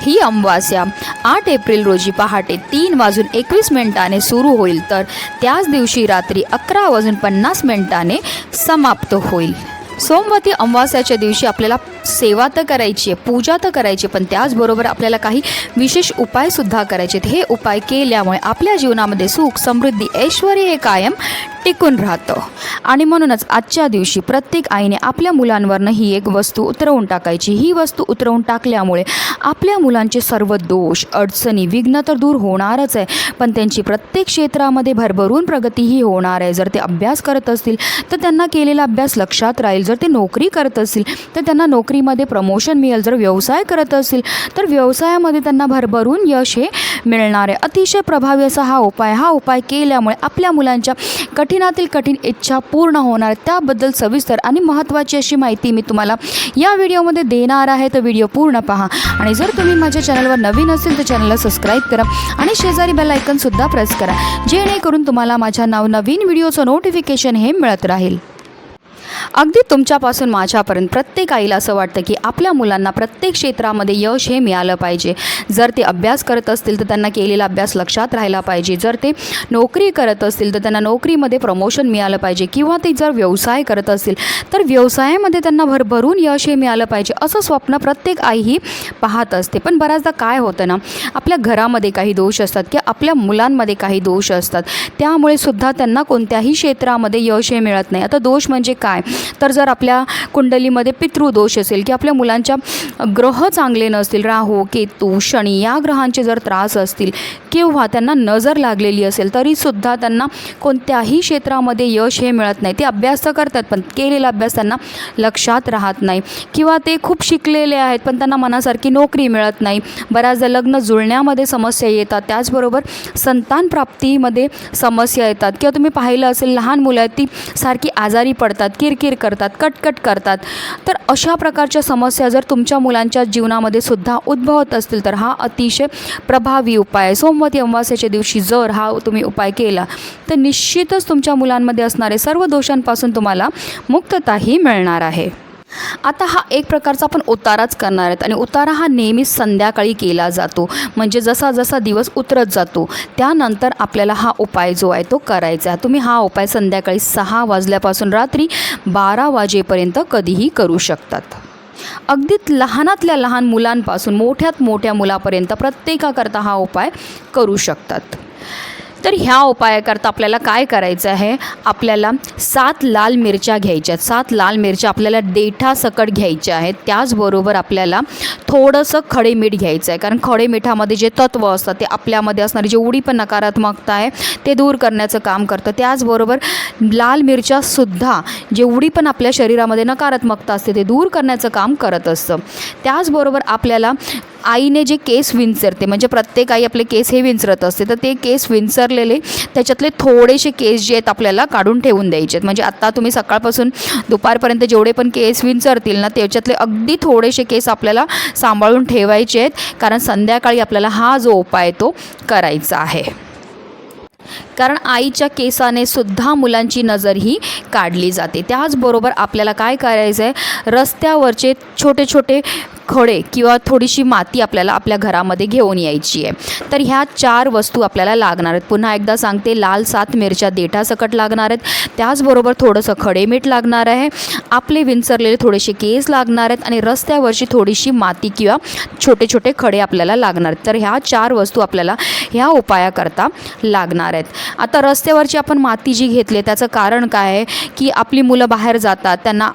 ही अमावास्या. आठ एप्रिल रोजी पहाटे तीन वाजून एकवीस मिनिटाने सुरू होईल तर त्याच दिवशी रात्री अकरा वाजून पन्नास मिनिटाने समाप्त होईल. सोमवती अमावास्याच्या दिवशी आपल्याला सेवा तर करायची आहे पूजा तर करायची आहे, पण त्याचबरोबर आपल्याला काही विशेष उपायसुद्धा करायचे आहेत. हे उपाय केल्यामुळे आपल्या जीवनामध्ये सुख समृद्धी ऐश्वर हे कायम टिकून राहतं. आणि म्हणूनच आजच्या दिवशी प्रत्येक आईने आपल्या मुलांवरनं ही एक वस्तू उतरवून टाकायची. ही वस्तू उतरवून टाकल्यामुळे आपल्या मुलांचे सर्व दोष अडचणी विघ्न तर दूर होणारच आहे. पण त्यांची प्रत्येक क्षेत्रामध्ये भरभरून प्रगतीही होणार आहे. जर ते अभ्यास करत असतील तर त्यांना केलेला अभ्यास लक्षात राहील. जर ते नोकरी करत असतील तर त्यांना नोकरी नोकरीमध्ये प्रमोशन मिळेल. जर व्यवसाय करत असतील तर व्यवसायामध्ये त्यांना भरभरून यश हे मिळणार आहे. अतिशय प्रभावी असा हा उपाय हा उपाय केल्यामुळे आपल्या मुलांच्या कठीणातील कठीण इच्छा पूर्ण होणार त्याबद्दल सविस्तर आणि महत्त्वाची अशी माहिती मी तुम्हाला या व्हिडिओमध्ये देणार आहे. तर व्हिडिओ पूर्ण पहा. आणि जर तुम्ही माझ्या चॅनलवर नवीन असेल तर चॅनलला सबस्क्राईब करा आणि शेजारी बेल आयकनसुद्धा प्रेस करा. जेणेकरून तुम्हाला माझ्या नवनवीन व्हिडिओचं नोटिफिकेशन हे मिळत राहील. अगदी तुमच्यापासून माझ्यापर्यंत प्रत्येक आईला असं वाटतं की आपल्या मुलांना प्रत्येक क्षेत्रामध्ये यश हे मिळालं पाहिजे. जर ते अभ्यास करत असतील तर त्यांना केलेला अभ्यास लक्षात राहिला पाहिजे. जर ते नोकरी करत असतील तर त्यांना नोकरीमध्ये प्रमोशन मिळालं पाहिजे. किंवा ते जर व्यवसाय करत असतील तर व्यवसायामध्ये त्यांना भरभरून यश हे मिळालं पाहिजे. असं स्वप्न प्रत्येक आई ही पाहत असते. पण बऱ्याचदा काय होतं ना आपल्या घरामध्ये काही दोष असतात किंवा आपल्या मुलांमध्ये काही दोष असतात. त्यामुळे सुद्धा त्यांना कोणत्याही क्षेत्रामध्ये यश हे मिळत नाही. आता दोष म्हणजे काय? तर जर आपल्या कुंडलीमध्ये पितृदोष असेल की आपल्या मुलांच्या ग्रह चांगले नसतील राहू केतू शनी या ग्रहांचे जर त्रास असतील किंवा त्यांना नजर लागलेली असेल तरीसुद्धा त्यांना कोणत्याही क्षेत्रामध्ये यश हे मिळत नाही. ते अभ्यास तर करतात पण केलेला अभ्यास त्यांना लक्षात राहत नाही. किंवा ते खूप शिकलेले आहेत पण त्यांना मनासारखी नोकरी मिळत नाही. बऱ्याचदा लग्न जुळण्यामध्ये समस्या येतात. त्याचबरोबर संतान प्राप्तीमध्ये समस्या येतात. किंवा तुम्ही पाहिलं असेल लहान मुलं आहेत ती सारखी आजारी पडतात. किरकिर करतात कटकट करतात. तर अशा प्रकारच्या समस्या जर तुमच्या मुलांच्या जीवनामध्ये सुद्धा उद्भवत असतील तर हा अतिशय प्रभावी उपाय आहे. सोमवती अमावास्याच्या दिवशी जर हा तुम्ही उपाय केला तर निश्चितच तुमच्या मुलांमध्ये असणारे सर्व दोषांपासून तुम्हाला मुक्तताही मिळणार आहे. आता हा एक प्रकारचा आपण उताराच करणार आहेत. आणि उतारा हा नेहमीच संध्याकाळी केला जातो. म्हणजे जसा जसा दिवस उतरत जातो त्यानंतर आपल्याला हा उपाय जो आहे तो करायचा आहे. तुम्ही हा उपाय संध्याकाळी सहा वाजल्यापासून रात्री बारा वाजेपर्यंत कधीही करू शकतात. अगदीच लहानातल्या लहान मुलांपासून मोठ्यात मोठ्या मुलापर्यंत प्रत्येकाकरता हा उपाय करू शकतात. तर ह्या उपायाकरता आपल्याला काय करायचं आहे? आपल्याला सात लाल मिरच्या घ्यायच्या आहेत. सात लाल मिरच्या आपल्याला देठा सकट घ्यायच्या आहेत. त्याचबरोबर आपल्याला थोडंसं खडे मीठ घ्यायचं आहे. कारण खडे मिठामध्ये जे तत्व असतात ते आपल्यामध्ये असणारी जेवढी पण नकारात्मकता आहे ते दूर करण्याचं काम करतं. त्याचबरोबर लाल मिरच्यासुद्धा जेवढी पण आपल्या शरीरामध्ये नकारात्मकता असते ते दूर करण्याचं काम करत असतं. त्याचबरोबर आपल्याला आईने जे केस विंचरते म्हणजे प्रत्येक आई आपले केस हे विंचरत असते तर ते केस विंचरलेले त्याच्यातले थोडेसे केस जे आहेत आपल्याला काढून ठेवून द्यायचे आहेत. म्हणजे आत्ता तुम्ही सकाळपासून दुपारपर्यंत जेवढे पण केस विंचरतील ना त्याच्यातले अगदी थोडेसे केस आपल्याला सांभाळून ठेवायचे आहेत कारण संध्याकाळी आपल्याला हा जो उपाय तो करायचा आहे. कारण आईच्या केसाने सुद्धा मुलांची नजर ही काढली जाते. त्याचबरोबर आपल्याला काय करायचं आहे रस्त्यावरचे छोटे छोटे खडे किंवा थोडीशी माती आपल्याला आपल्या घरामध्ये घेऊन यायची आहे. तर ह्या चार वस्तू आपल्याला लागणार आहेत. पुन्हा एकदा सांगते लाल सात मिरच्या देठासकट लागणार आहेत. त्याचबरोबर थोडंसं खडे मीठ लागणार आहे. आपले विंचरलेले थोडेसे केस लागणार आहेत आणि रस्त्यावरची थोडीशी माती किंवा छोटे छोटे खडे आपल्याला लागणार आहेत. तर ह्या चार वस्तू आपल्याला ह्या उपायाकरता लागणार आहेत. आता रस्त्यावरची आपण माती जी घेतली त्याचं कारण काय आहे? की आपली मुलं बाहेर जातात त्यांना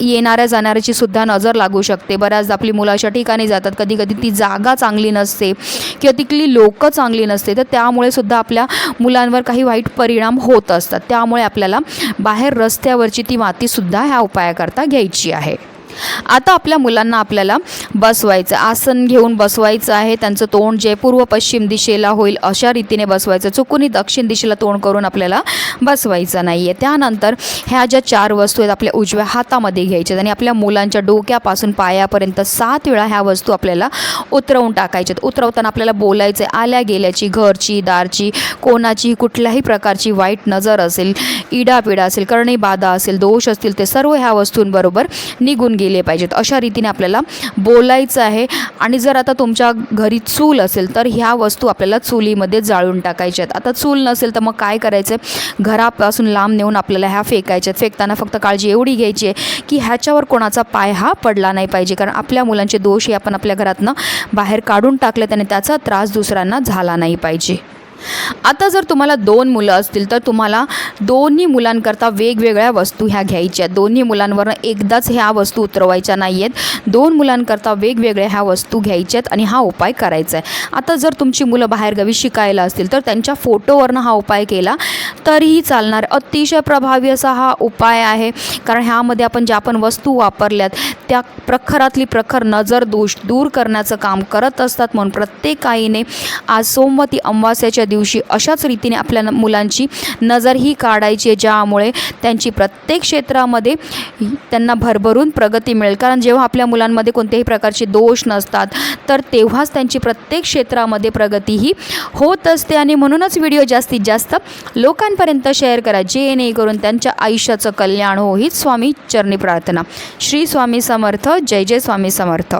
येणाऱ्या जाणाऱ्याची सुद्धा नजर लागू शकते. बऱ्याचदा आपली मुलं अशा ठिकाणी जातात. कधी कधी ती जागा चांगली नसते किंवा तिथली लोकं चांगली नसते. तर त्यामुळे सुद्धा आपल्या मुलांवर काही वाईट परिणाम होत असतात. त्यामुळे आपल्याला बाहेर रस्त्यावरची ती मातीसुद्धा ह्या उपायाकरता घ्यायची आहे. आता आपल्या मुलांना आपल्याला बसवायचं आसन घेऊन बसवायचं आहे. त्यांचं तोंड जे पूर्व पश्चिम दिशेला होईल अशा रीतीने बसवायचं. चुकूनही दक्षिण दिशेला तोंड करून आपल्याला बसवायचं नाही आहे त्यानंतर ह्या ज्या चार वस्तू आहेत आपल्या उजव्या हातामध्ये घ्यायच्यात आणि आपल्या मुलांच्या डोक्यापासून पायापर्यंत सात वेळा ह्या वस्तू आपल्याला उतरवून टाकायच्यात. उतरवताना आपल्याला बोलायचं आहे आल्या गेल्याची घरची दारची कोणाची कुठल्याही प्रकारची वाईट नजर असेल इडापिडा असेल करणी बाधा असेल दोष असतील ते सर्व ह्या वस्तूंबरोबर निघून गेले पाहिजेत. अशा रीतीने आपल्याला बोलायचं आहे. आणि जर आता तुमच्या घरी चूल असेल तर ह्या वस्तू आपल्याला चुलीमध्ये जाळून टाकायच्या आहेत. आता चूल नसेल तर मग काय करायचं आहे घरापासून लांब नेऊन आपल्याला ह्या फेकायच्या आहेत. फेकताना फक्त काळजी एवढी घ्यायची आहे की ह्याच्यावर कोणाचा पाय हा पडला नाही पाहिजे. कारण आपल्या मुलांचे दोष हे आपण आपल्या घरातनं बाहेर काढून टाकले त्याने त्याचा त्रास दुसऱ्यांना झाला नाही पाहिजे. आता जर तुम्हाला दोन मुलं असतील तर तुम्हाला दोन्ही मुलांकरता वेगवेगळ्या वस्तू ह्या घ्यायच्या आहेत. दोन्ही मुलांवर एकदाच ह्या वस्तू उतरवायच्या नाही आहेत दोन मुलांकरता वेगवेगळ्या ह्या वस्तू घ्यायच्या आहेत आणि हा उपाय करायचा आहे. आता जर तुमची मुलं बाहेरगावी शिकायला असतील तर त्यांच्या फोटोवरनं हा उपाय केला तरीही चालणार. अतिशय प्रभावी असा हा उपाय आहे. कारण ह्यामध्ये आपण ज्या पण वस्तू वापरल्यात त्या प्रखरातली प्रखर नजर दोष दूर करण्याचं काम करत असतात. म्हणून प्रत्येक आईने आज सोमवती अमावास्याच्या दिवशी अशाच रीतीने आपल्या मुलांची नजर ही काढायची आहे ज्यामुळे त्यांची प्रत्येक क्षेत्रामध्ये त्यांना भरभरून प्रगती मिळेल. कारण जेव्हा आपल्या मुलांमध्ये कोणत्याही प्रकारचे दोष नसतात तर तेव्हाच त्यांची प्रत्येक क्षेत्रामध्ये प्रगती ही होत असते. आणि म्हणूनच व्हिडिओ जास्तीत जास्त लोकांपर्यंत शेअर करा जेणेकरून त्यांच्या आयुष्याचं कल्याण हो हीच स्वामी चरणी प्रार्थना. श्री स्वामी समर्थ. जय जय स्वामी समर्थ.